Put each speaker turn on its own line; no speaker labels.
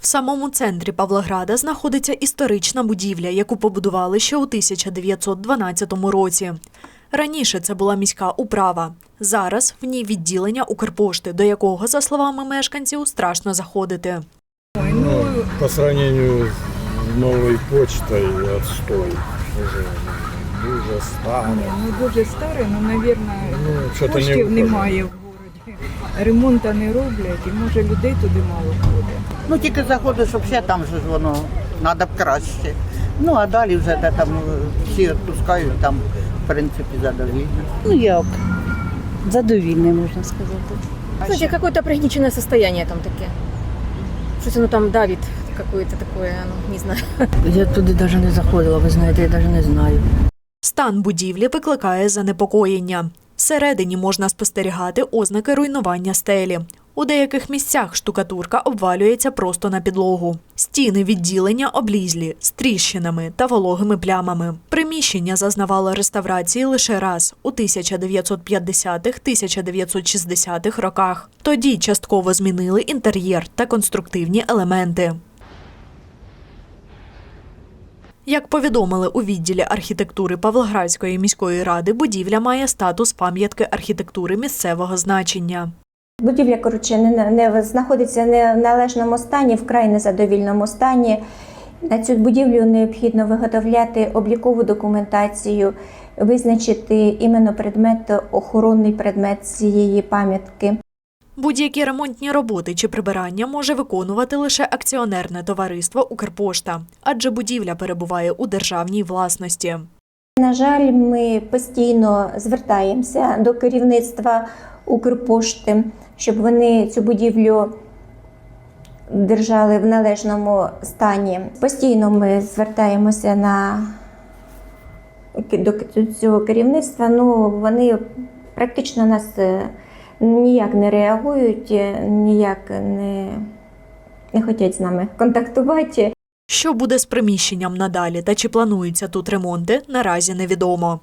В самому центрі Павлограда знаходиться історична будівля, яку побудували ще у 1912 році. Раніше це була міська управа. Зараз в ній відділення Укрпошти, до якого, за словами мешканців, страшно заходити.
Ну, по сравнению с новой почтой, отстой. Уже дуже старо.
Ні, ну дуже старе, ну, навірно,
Ну, що-то не
коштів
виходить.
немає в городі. Ремонту не роблять, і може людей туди мало ходить.
Ну тільки заходиш, взагалі там же ж воно треба б краще. Ну а далі вже де там е, всі відпускають, там в принципі задовільно.
Ну як? Задовільне, можна сказати.
Знаете, какое-то пригниченное состояние там таке. Щось воно там давит, какое-то такое, ну, не знаю.
Я туди навіть не заходила, ви знаєте, я навіть не знаю.
Стан будівлі викликає занепокоєння. Всередині можна спостерігати ознаки руйнування стелі. У деяких місцях штукатурка обвалюється просто на підлогу. Стіни відділення облізлі з тріщинами та вологими плямами. Приміщення зазнавало реставрації лише раз у 1950-1960-х роках. Тоді частково змінили інтер'єр та конструктивні елементи. Як повідомили у відділі архітектури Павлоградської міської ради, будівля має статус пам'ятки архітектури місцевого значення.
Будівля, коротше, не, не знаходиться не в належному стані, вкрай незадовільному стані. На цю будівлю необхідно виготовляти облікову документацію, визначити іменно предмет, охоронний предмет цієї пам'ятки.
Будь-які ремонтні роботи чи прибирання може виконувати лише акціонерне товариство Укрпошта, адже будівля перебуває у державній власності.
На жаль, ми постійно звертаємося до керівництва Укрпошти, щоб вони цю будівлю держали в належному стані. Постійно ми звертаємося на до цього керівництва. Ну вони практично нас е, ніяк не реагують, е, ніяк не, не хочуть з нами контактувати.
Що буде з приміщенням надалі та чи плануються тут ремонти, наразі невідомо.